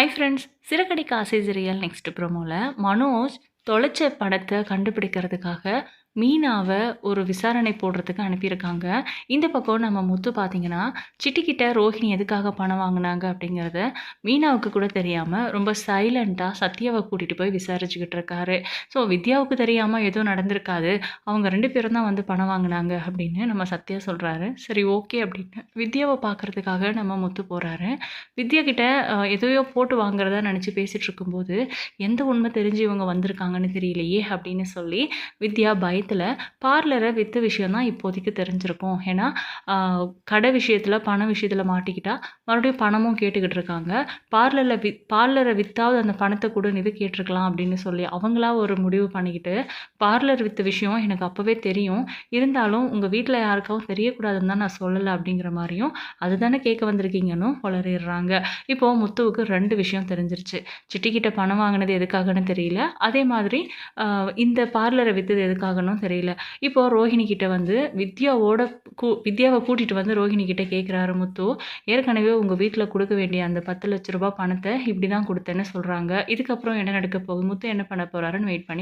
Hi friends சிறகடி ஆசை சிறியல் next ப்ரோமோவில் Manoj தொலைச்ச படத்தை கண்டுபிடிக்கிறதுக்காக மீனாவை ஒரு விசாரணை போடுறதுக்கு அனுப்பியிருக்காங்க. இந்த பக்கம் நம்ம முத்து பார்த்தீங்கன்னா சிட்டிக்கிட்ட ரோஹிணி எதுக்காக பணம் வாங்கினாங்க அப்படிங்கிறத மீனாவுக்கு கூட தெரியாமல் ரொம்ப சைலண்ட்டாக சத்யாவை கூட்டிகிட்டு போய் விசாரிச்சுக்கிட்டு இருக்காரு. ஸோ வித்யாவுக்கு தெரியாமல் எதுவும் நடந்திருக்காது. அவங்க ரெண்டு பேரும் தான் வந்து பணம் வாங்கினாங்க அப்படின்னு நம்ம சத்யா சொல்கிறாரு சரி ஓகே அப்படின்னு. வித்யாவை பார்க்குறதுக்காக நம்ம முத்து போகிறாரு வித்யா கிட்ட எதையோ போட்டு வாங்குறதா நினச்சி பேசிகிட்டு இருக்கும்போது எந்த உண்மை தெரிஞ்சு இவங்க வந்திருக்காங்கன்னு தெரியலையே அப்படின்னு சொல்லி வித்யா பயத்தில் பார்லரை விற்ற விஷயம் தான் இப்போதைக்கு தெரிஞ்சிருக்கும். ஏன்னா கடை விஷயத்தில் பண விஷயத்தில் மாட்டிக்கிட்டா மறுபடியும் பணமும் கேட்டுக்கிட்டு இருக்காங்க. பார்லரில் வி பார்லரை விற்றாவது அந்த பணத்தை கூட இது கேட்டிருக்கலாம் அப்படின்னு சொல்லி அவங்களா ஒரு முடிவு பண்ணிக்கிட்டு பார்லர் விற்ற விஷயம் எனக்கு அப்போவே தெரியும். இருந்தாலும் உங்கள் வீட்டில் யாருக்காவும் தெரியக்கூடாதுன்னு தான் நான் சொல்லலை அப்படிங்கிற மாதிரியும் அதுதானே கேட்க வந்திருக்கீங்கன்னு வளரிடுறாங்க இப்போது முத்துவுக்கு ரெண்டு விஷயம் தெரிஞ்சிருச்சு. சிட்டிக்கிட்ட பணம் வாங்கினது எதுக்காகன்னு தெரியல. அதே மாதிரி இந்த பார்லரை விற்றது எதுக்காகணும் தெரியல. இப்போ ரோஹிணி கிட்ட வந்து வித்யாவோட கூ வித்யாவை கூட்டிகிட்டு வந்து ரோஹிணி கிட்ட கேட்குறாரு முத்து ஏற்கனவே உங்கள் வீட்டில் கொடுக்க வேண்டிய அந்த பத்து லட்ச ரூபாய் பணத்தை இப்படி தான் கொடுத்தேன்னு சொல்கிறாங்க இதுக்கப்புறம் என்ன நடக்க போகுது? முத்து என்ன பண்ண போகிறாருன்னு வெயிட் பண்ணி